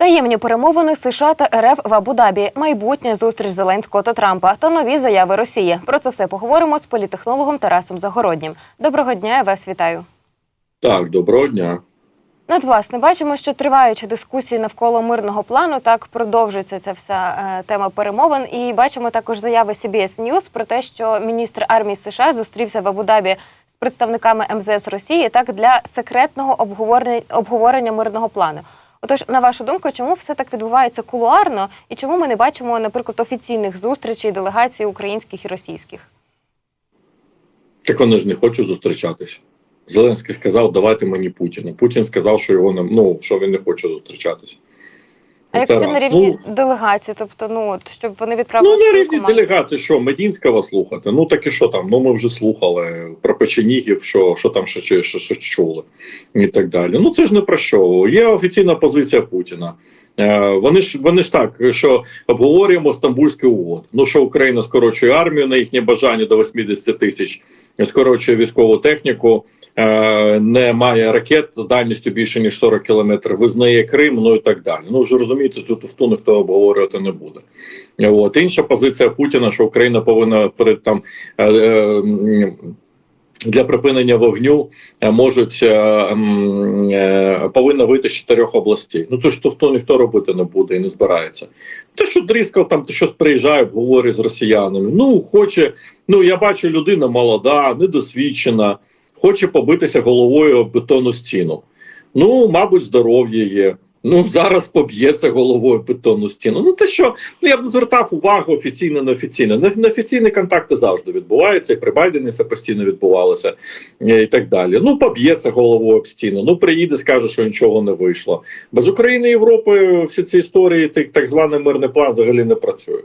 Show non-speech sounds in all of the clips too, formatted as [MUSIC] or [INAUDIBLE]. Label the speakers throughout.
Speaker 1: Таємні перемовини США та РФ в Абу-Дабі, майбутня зустріч Зеленського та Трампа та нові заяви Росії. Про це все поговоримо з політехнологом Тарасом Загороднім. Доброго дня, я вас вітаю.
Speaker 2: Так, доброго дня.
Speaker 1: Ну, от, власне, бачимо, що триваючи дискусії навколо мирного плану, так продовжується ця вся е, тема перемовин. І бачимо також заяви CBS News про те, що міністр армії США зустрівся в Абу-Дабі з представниками МЗС Росії так для секретного обговорення, обговорення мирного плану. Отож, на вашу думку, чому все так відбувається кулуарно, і чому ми не бачимо, наприклад, офіційних зустрічей делегацій українських і російських?
Speaker 2: Так вони ж не хочуть зустрічатися. Зеленський сказав, давайте мені Путіна. Путін сказав, що його не ну що він не хоче зустрічатися.
Speaker 1: А
Speaker 2: Ну,
Speaker 1: як
Speaker 2: це раз.
Speaker 1: на рівні
Speaker 2: Ну,
Speaker 1: делегації, тобто, ну от щоб вони
Speaker 2: Ну,
Speaker 1: відправили
Speaker 2: на рівні
Speaker 1: команду?
Speaker 2: делегації, що Медінського слухати. Ну так і що там? Ну ми вже слухали про печенігів, що, що там ще, ще, ще, ще чули і так далі. Ну це ж не про що. Є офіційна позиція Путіна. Е, Вони ж вони ж так, що обговорюємо Стамбульський угод. Ну що Україна скорочує армію на їхнє бажання до 80 тисяч, скорочує військову техніку, не має ракет з дальністю більше ніж 40 кілометрів, визнає Крим, ну і так далі. Ну вже розумієте, цю туфту ніхто обговорювати не буде. От інша позиція Путіна, що Україна повинна перед там. Е, е, для припинення вогню е, можуть е, е, повинна вийти з чотирьох областей. Ну це ж ніхто ніхто робити не буде і не збирається. Те, що Дріскав там ти щось приїжджає, обговорює з росіянами. Ну хоче. Ну я бачу, людина молода, недосвідчена, хоче побитися головою об бетонну стіну. Ну, мабуть, здоров'я є. Ну зараз поб'ється головою бетонну стіну. Ну те, що ну я б звертав увагу офіційно, неофіційно. Не- Неофіційні контакти завжди відбуваються, і при Байдені це постійно відбувалося, е, і так далі. Ну, поб'ється головою об стіну. Ну, приїде, скаже, що нічого не вийшло. Без України і Європи всі ці історії, так званий мирний план взагалі не працює.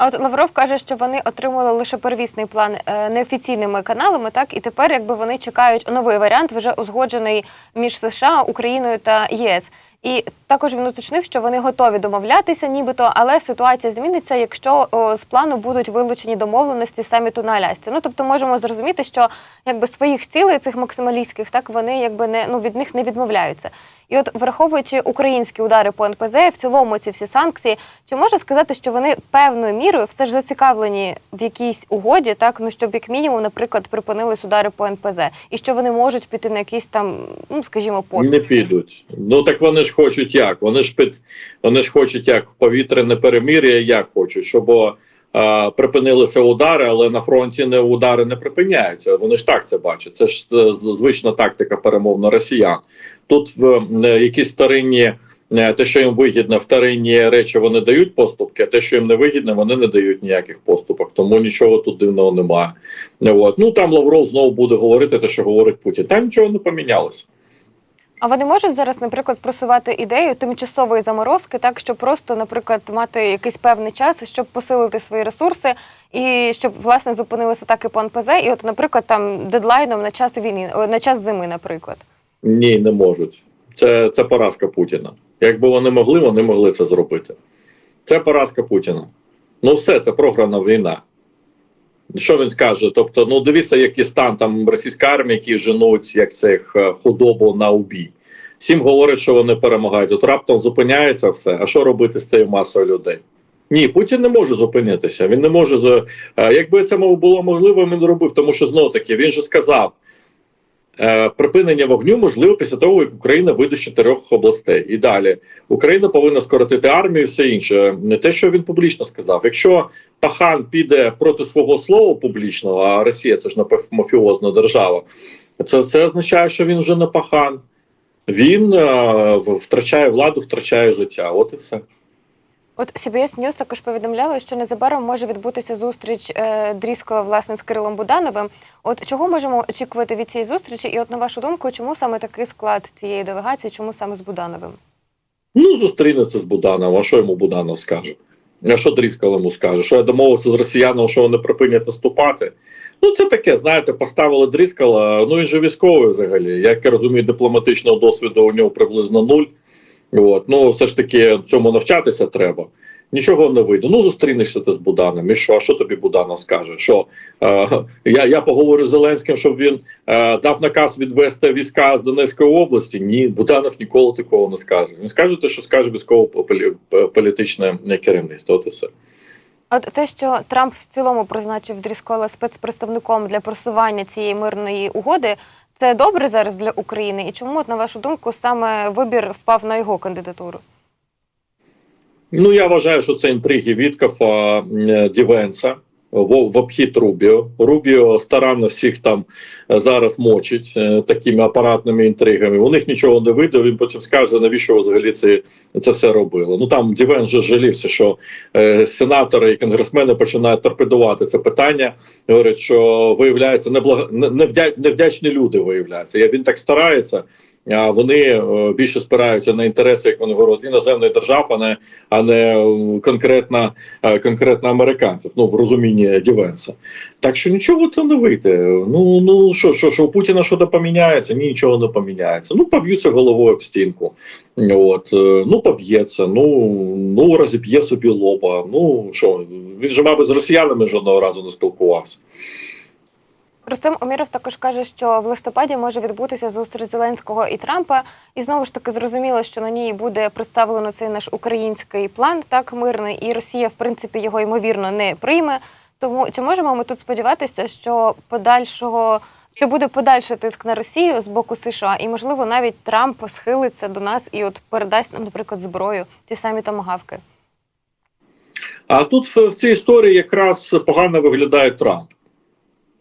Speaker 1: А от Лавров каже, що вони отримали лише первісний план е, неофіційними каналами, так і тепер, якби вони чекають новий варіант, вже узгоджений між США, Україною та ЄС. І також він уточнив, що вони готові домовлятися, нібито, але ситуація зміниться, якщо о, з плану будуть вилучені домовленості саміту на Алясці. Ну тобто, можемо зрозуміти, що якби своїх цілей цих максималістських, так вони якби не ну від них не відмовляються. І от враховуючи українські удари по НПЗ, в цілому ці всі санкції, чи можна сказати, що вони певною мірою все ж зацікавлені в якійсь угоді, так ну щоб як мінімум, наприклад, припинились удари по НПЗ, і що вони можуть піти на якісь там, ну скажімо, поступки?
Speaker 2: Не підуть. Ну так вони ж хочуть як? Вони ж під вони ж хочуть як повітряне перемир'я, як хочуть, щоб е, припинилися удари, але на фронті не удари не припиняються. Вони ж так це бачать. Це ж е, звична тактика перемовна росіян. Тут в е, якісь старинні. е, Те, що їм вигідно, вторинні речі вони дають поступки, а те, що їм не вигідно, вони не дають ніяких поступок. Тому нічого тут дивного немає. От. Ну там Лавров знову буде говорити те, що говорить Путін. Там нічого не помінялося.
Speaker 1: А вони можуть зараз, наприклад, просувати ідею тимчасової заморозки, так щоб просто, наприклад, мати якийсь певний час, щоб посилити свої ресурси і щоб власне зупинилися атаки по НПЗ, і от, наприклад, там дедлайном на час війни, на час зими, наприклад.
Speaker 2: Ні, не можуть. Це, це поразка Путіна. Якби вони могли, вони могли це зробити. Це поразка Путіна. Ну, все, це програна війна. Що він скаже? Тобто, ну дивіться, який стан там російська армія, які женуть як цих е, худобу на убій. Всім говорять, що вони перемагають. От раптом зупиняється все. А що робити з тією масою людей? Ні, Путін не може зупинитися. Він не може е, якби це було можливо, він робив, тому що знов таки він же сказав. Е, Припинення вогню можливо після того, як Україна вийде з чотирьох областей. І далі Україна повинна скоротити армію, і все інше. Не те, що він публічно сказав. Якщо Пахан піде проти свого слова публічного, а Росія це ж напев- мафіозна держава, це, це означає, що він вже не пахан. Він е, втрачає владу, втрачає життя. От і все.
Speaker 1: От CBS News також повідомляли, що незабаром може відбутися зустріч е, Дріскова власне з Кирилом Будановим. От чого можемо очікувати від цієї зустрічі? І от на вашу думку, чому саме такий склад цієї делегації, чому саме з Будановим?
Speaker 2: Ну, зустрінеться з Буданом. А що йому Буданов скаже? А що Дріскал йому скаже? Що я домовився з росіяном, що вони припинять наступати? Ну, це таке, знаєте, поставили Дріскала. Ну він же військовий взагалі. Як я розумію, дипломатичного досвіду у нього приблизно нуль. От. Ну, все ж таки, цьому навчатися треба. Нічого не вийде. Ну зустрінешся ти з Буданом. І що? Що тобі Будана скаже? Що е, я, я поговорю з Зеленським, щоб він е, дав наказ відвести війська з Донецької області? Ні, Буданов ніколи такого не скаже. Він скаже те, що скаже військово-політичне керівництво. От і все.
Speaker 1: От те, що Трамп в цілому призначив Дріскола спецпредставником для просування цієї мирної угоди, це добре зараз для України. І чому, на вашу думку, саме вибір впав на його кандидатуру?
Speaker 2: Ну я вважаю, що це інтриги Віткафа е, Дівенса в, в обхід Рубіо. Рубіо старанно всіх там е, зараз мочить е, такими апаратними інтригами. У них нічого не вийде. Він потім скаже, навіщо взагалі це, це все робили. Ну там Дівенс вже жалівся, що е, сенатори і конгресмени починають торпедувати це питання. Говорять, що виявляється неблага не- невдя, невдячні люди. Виявляється, Я він так старається. Вони е, більше спираються на інтереси, як вони говорять, іноземних держав, а не а не е, конкретно, е, конкретно американців. Ну в розумінні Дівенса. Так що нічого це не вийде. Ну ну що, що, що у Путіна щось поміняється? Ні, нічого не поміняється. Ну поб'ються головою об стінку. От ну поб'ється. Ну ну розіб'є собі лоба. Ну що він же, мабуть, з росіянами жодного разу не спілкувався.
Speaker 1: Рустем Оміров також каже, що в листопаді може відбутися зустріч Зеленського і Трампа, і знову ж таки зрозуміло, що на ній буде представлено цей наш український план, так мирний, і Росія, в принципі, його ймовірно не прийме. Тому чи можемо ми тут сподіватися, що подальшого що буде подальший тиск на Росію з боку США, і можливо навіть Трамп схилиться до нас і от передасть нам, наприклад, зброю, ті самі томагавки.
Speaker 2: А тут в, цій історії якраз погано виглядає Трамп.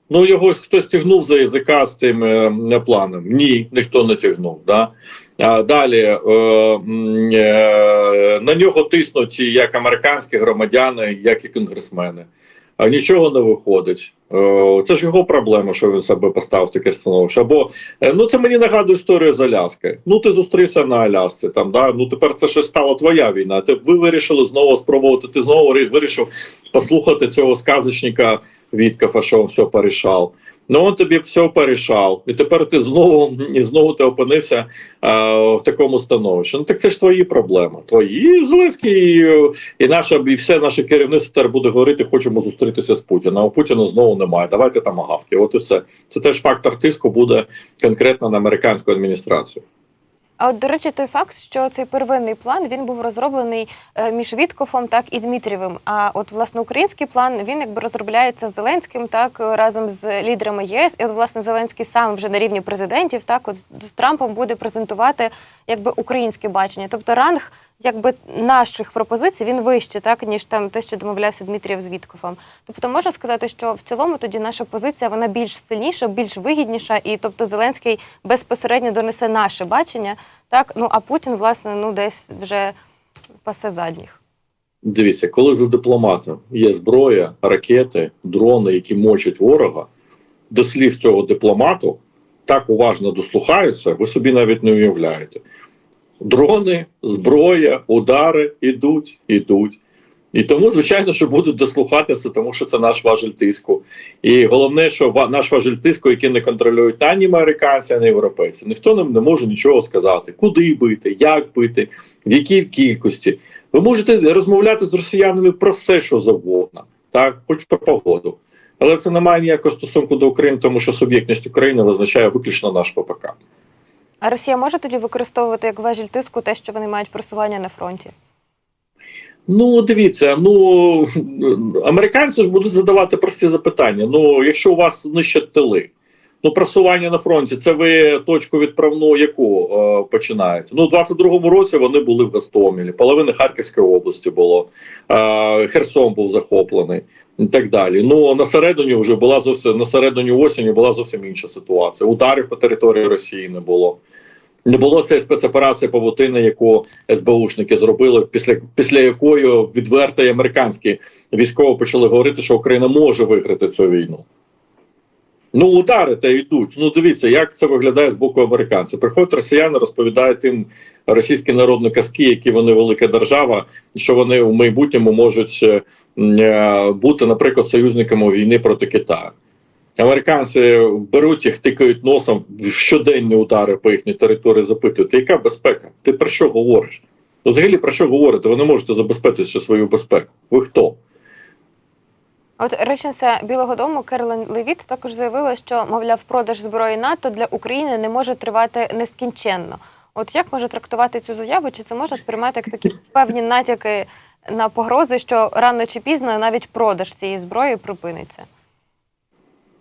Speaker 2: Ну, його хтось тягнув за язика з цим е, планом. Ні, ніхто не тягнув. Да? А далі е, е, на нього тиснуть як американські громадяни, як і конгресмени. А нічого не виходить. Е, це ж його проблема, що він себе поставив таке становище. Або е, ну це мені нагадує історію з Аляски. Ну ти зустрівся на Алясці. Там да ну тепер це ще стала твоя війна. Ти ви вирішили знову спробувати. Ти знову вирішив послухати цього сказочника Віткафа, що все порішав. Ну він тобі все порішав, і тепер ти знову і знову ти опинився а, в такому становищі. Ну так це ж твої проблеми. Твої Зеленський і, і наша і все наше керівництво тепер буде говорити, хочемо зустрітися з Путіним. А у Путіна знову немає. Давайте там агавки. От і все. Це теж фактор тиску буде конкретно на американську адміністрацію.
Speaker 1: А от, до речі, той факт, що цей первинний план він був розроблений е, між Віткофом, так і Дмитрієвим. А от власне український план він якби розробляється з Зеленським, так е, разом з лідерами ЄС. І от власне Зеленський сам вже на рівні президентів, так от з- з Трампом буде презентувати якби українське бачення. Тобто ранг якби наших пропозицій він вище, так ніж там те, що домовлявся Дмитрієв з Віткофом. Тобто можна сказати, що в цілому тоді наша позиція вона більш сильніша, більш вигідніша, і тобто Зеленський безпосередньо донесе наше бачення. Так, ну а Путін, власне, ну десь вже пасе задніх.
Speaker 2: Дивіться, коли за дипломатом є зброя, ракети, дрони, які мочать ворога, до слів цього дипломату так уважно дослухаються, ви собі навіть не уявляєте. Дрони, зброя, удари ідуть, ідуть. І тому, звичайно, що будуть дослухатися, тому що це наш важель тиску. І головне, що наш важель тиску, який не контролюють ані американці, ані європейці, ніхто нам не може нічого сказати, куди бити, як бити, в якій кількості. Ви можете розмовляти з росіянами про все, що завгодно, так, хоч про погоду. Але це не має ніякого стосунку до України, тому що суб'єктність України визначає виключно наш ВПК.
Speaker 1: А Росія може тоді використовувати як важіль тиску те, що вони мають просування на фронті?
Speaker 2: Ну, дивіться, ну американці ж будуть задавати прості запитання. Ну, якщо у вас нищать тили, ну просування на фронті, це ви точку відправну яку е, починаєте? Ну, у 22-му році вони були в Гостомелі, половина Харківської області було, е, Херсон був захоплений і так далі. Ну на середині вже була зовсім на середині осені була зовсім інша ситуація. Ударів по території Росії не було. Не було цієї спецоперації павутини, яку СБУшники зробили, після після якої відверто американські військові почали говорити, що Україна може виграти цю війну. Ну, удари та йдуть. Ну, дивіться, як це виглядає з боку американців. Приходять росіяни, розповідають тим російські народні казки, які вони велика держава, що вони в майбутньому можуть е, е, бути, наприклад, союзниками війни проти Китаю. Американці беруть їх, тикають носом в щоденні удари по їхній території, запитують, яка безпека? Ти про що говориш? Взагалі, про що говорите? Ви не можете забезпечити свою безпеку. Ви хто?
Speaker 1: От речниця Білого Дому Керолін Левіт також заявила, що мовляв, продаж зброї НАТО для України не може тривати нескінченно. От як може трактувати цю заяву? Чи це можна сприймати як такі певні натяки на погрози, що рано чи пізно навіть продаж цієї зброї припиниться?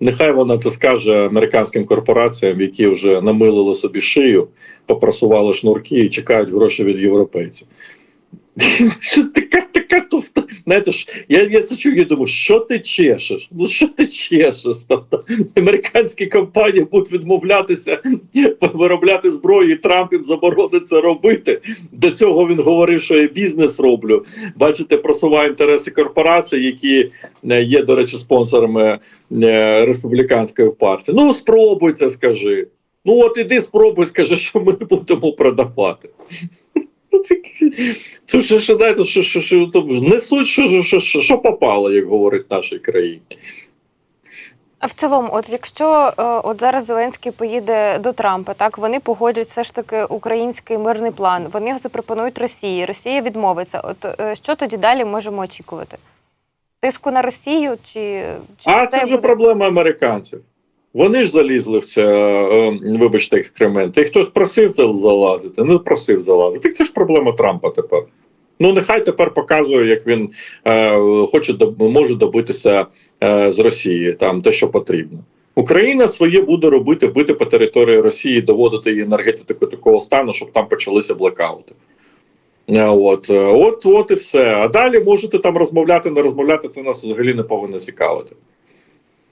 Speaker 2: Нехай вона це скаже американським корпораціям, які вже намилили собі шию, попрасували шнурки і чекають гроші від європейців. [LAUGHS] Що така така туфта? Знаєте ж, я, я це чую і думаю, що ти чешеш? Ну що ти чешеш? Тобто американські компанії будуть відмовлятися виробляти зброю, і Трамп їм заборонить це робити. До цього він говорив, що я бізнес роблю. Бачите, просуває інтереси корпорацій, які е, є, до речі, спонсорами е, республіканської партії. Ну, спробуй це скажи. Ну, от іди спробуй, скажи, що ми будемо продавати. [LAUGHS] Це, ж що, знаєте, що, що, що, то несуть, що, що, що, що, що попало, як говорить в нашій країні.
Speaker 1: А в цілому, от якщо е, от зараз Зеленський поїде до Трампа, так вони погодять все ж таки український мирний план. Вони його запропонують Росії. Росія відмовиться. От е, що тоді далі можемо очікувати? Тиску на Росію чи, чи
Speaker 2: А це вже
Speaker 1: буде-
Speaker 2: проблема американців. Вони ж залізли в це, е, вибачте, експерименти. І хтось просив залазити, не просив залазити. Так це ж проблема Трампа тепер. Ну, нехай тепер показує, як він е, хоче може добитися е, з Росії там те, що потрібно. Україна своє буде робити, бити по території Росії, доводити її енергетику такого стану, щоб там почалися блекаути. Е, От, е, от, от і все. А далі можете там розмовляти, не розмовляти, це нас взагалі не повинно цікавити.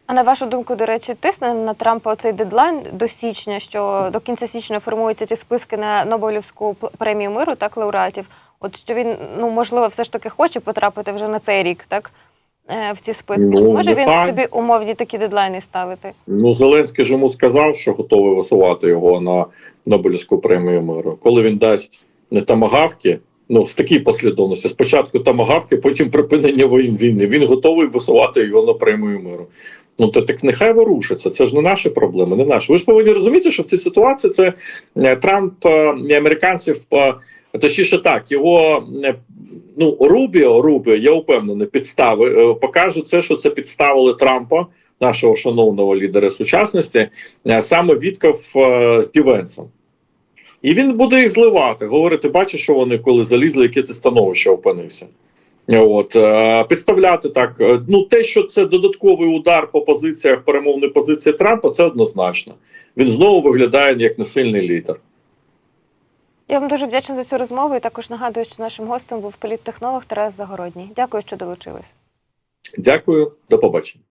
Speaker 1: А на вашу думку, до речі, тисне на Трампа цей дедлайн до січня, що до кінця січня формуються ці списки на Нобелівську премію миру, так, лауреатів. От що він, ну можливо, все ж таки хоче потрапити вже на цей рік, так? е, В ці списки.
Speaker 2: Ну,
Speaker 1: Чи може він
Speaker 2: нехай.
Speaker 1: собі умовні такі дедлайни ставити?
Speaker 2: Ну, Зеленський ж йому сказав, що готовий висувати його на Нобелівську премію миру. Коли він дасть не тамагавки, ну в такій послідовності: спочатку тамагавки, потім припинення воїн війни. Він готовий висувати його на премію миру. Ну то так нехай ворушиться. Це ж не наші проблеми, не наші. Ви ж повинні розуміти, що в цій ситуації це е, Трамп е, і американців. е, Точніше так, його ну Рубіо, Рубіо, я впевнений, підстави покаже це, що це підставили Трампа, нашого шановного лідера сучасності, саме Вітков е, з Дівенсом. І він буде їх зливати, говорити, бачиш, що вони коли залізли, яке ти становище опинився. От е, підставляти так. е, Ну, те, що це додатковий удар по позиціях перемовної позиції Трампа, це однозначно. Він знову виглядає як несильний лідер.
Speaker 1: Я вам дуже вдячна за цю розмову і також нагадую, що нашим гостем був політтехнолог Тарас Загородній. Дякую, що долучились.
Speaker 2: Дякую, до побачення.